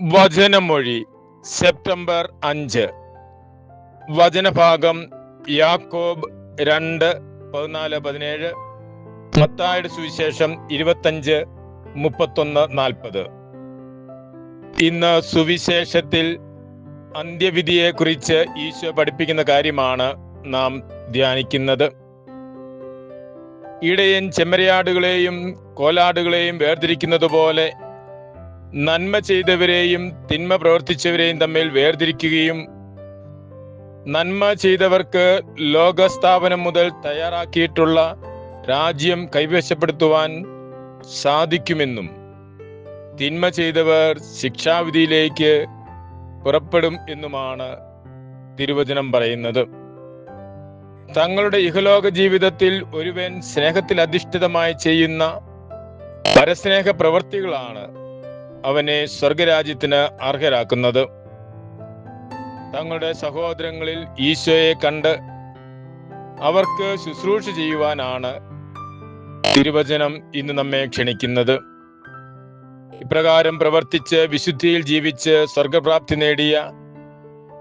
വചനമൊഴി September അഞ്ച്. വചനഭാഗം യാക്കോബ് രണ്ട് പതിനാല് പതിനേഴ് മത്തായുടെ സുവിശേഷം ഇരുപത്തഞ്ച് മുപ്പത്തൊന്ന് നാൽപ്പത്. ഇന്ന് സുവിശേഷത്തിൽ അന്ത്യവിധിയെക്കുറിച്ച് ഈശോ പഠിപ്പിക്കുന്ന കാര്യമാണ് നാം ധ്യാനിക്കുന്നത്. ഇടയൻ ചെമ്മരിയാടുകളെയും കോലാടുകളെയും വേർതിരിക്കുന്നത് പോലെ നന്മ ചെയ്തവരെയും തിന്മ പ്രവർത്തിച്ചവരെയും തമ്മിൽ വേർതിരിക്കുകയും നന്മ ചെയ്തവർക്ക് ലോകസ്ഥാപനം മുതൽ തയ്യാറാക്കിയിട്ടുള്ള രാജ്യം കൈവശപ്പെടുത്തുവാൻ സാധിക്കുമെന്നും തിന്മ ചെയ്തവർ ശിക്ഷാവിധിയിലേക്ക് പുറപ്പെടും എന്നുമാണ് തിരുവചനം പറയുന്നത്. തങ്ങളുടെ ഇഹലോക ജീവിതത്തിൽ ഒരുവൻ സ്നേഹത്തിൽ അധിഷ്ഠിതമായി ചെയ്യുന്ന പരസ്നേഹ പ്രവൃത്തികളാണ് അവനെ സ്വർഗരാജ്യത്തിന് അർഹരാക്കുന്നത്. തങ്ങളുടെ സഹോദരങ്ങളിൽ ഈശോയെ കണ്ട് അവർക്ക് ശുശ്രൂഷ ചെയ്യുവാനാണ് തിരുവചനം ഇന്ന് നമ്മെ ക്ഷണിക്കുന്നത്. ഇപ്രകാരം പ്രവർത്തിച്ച് വിശുദ്ധിയിൽ ജീവിച്ച് സ്വർഗപ്രാപ്തി നേടിയ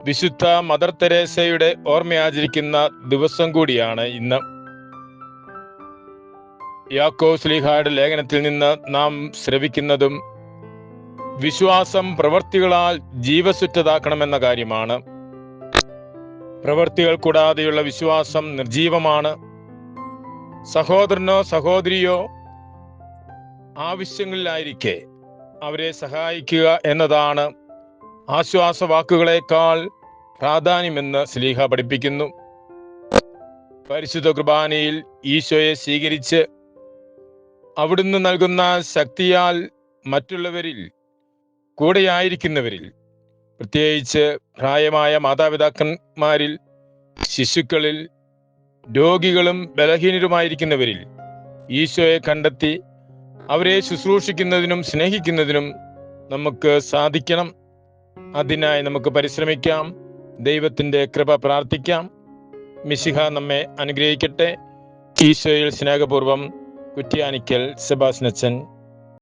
വിശുദ്ധ മദർ തെരേസയുടെ ഓർമ്മയാചരിക്കുന്ന ദിവസം കൂടിയാണ് ഇന്ന്. യാക്കോ സ്ലീഹായുടെ ലേഖനത്തിൽ നിന്ന് നാം ശ്രവിക്കുന്നതും വിശ്വാസം പ്രവർത്തികളാൽ ജീവസുറ്റതാക്കണമെന്ന കാര്യമാണ്. പ്രവർത്തികൾ കൂടാതെയുള്ള വിശ്വാസം നിർജീവമാണ്. സഹോദരനോ സഹോദരിയോ ആവശ്യങ്ങളിലായിരിക്കെ അവരെ സഹായിക്കുക എന്നതാണ് ആശ്വാസവാക്കുകളെക്കാൾ പ്രാധാന്യമെന്ന് സ്ലീഹ പഠിപ്പിക്കുന്നു. പരിശുദ്ധ കുർബാനയിൽ ഈശോയെ സ്വീകരിച്ച് അവിടുന്ന് നൽകുന്ന ശക്തിയാൽ മറ്റുള്ളവരിൽ കൂടെയായിരിക്കുന്നവരിൽ പ്രത്യേകിച്ച് പ്രായമായ മാതാപിതാക്കന്മാരിൽ ശിശുക്കളിൽ രോഗികളും ബലഹീനരുമായിരിക്കുന്നവരിൽ ഈശോയെ കണ്ടെത്തി അവരെ ശുശ്രൂഷിക്കുന്നതിനും സ്നേഹിക്കുന്നതിനും നമുക്ക് സാധിക്കണം. അതിനായി നമുക്ക് പരിശ്രമിക്കാം. ദൈവത്തിന്റെ കൃപ പ്രാർത്ഥിക്കാം. മിശിഹ നമ്മെ അനുഗ്രഹിക്കട്ടെ. ഈശോയിൽ സ്നേഹപൂർവം കുറ്റ്യാനിക്കൽ സെബാസ്നച്ചൻ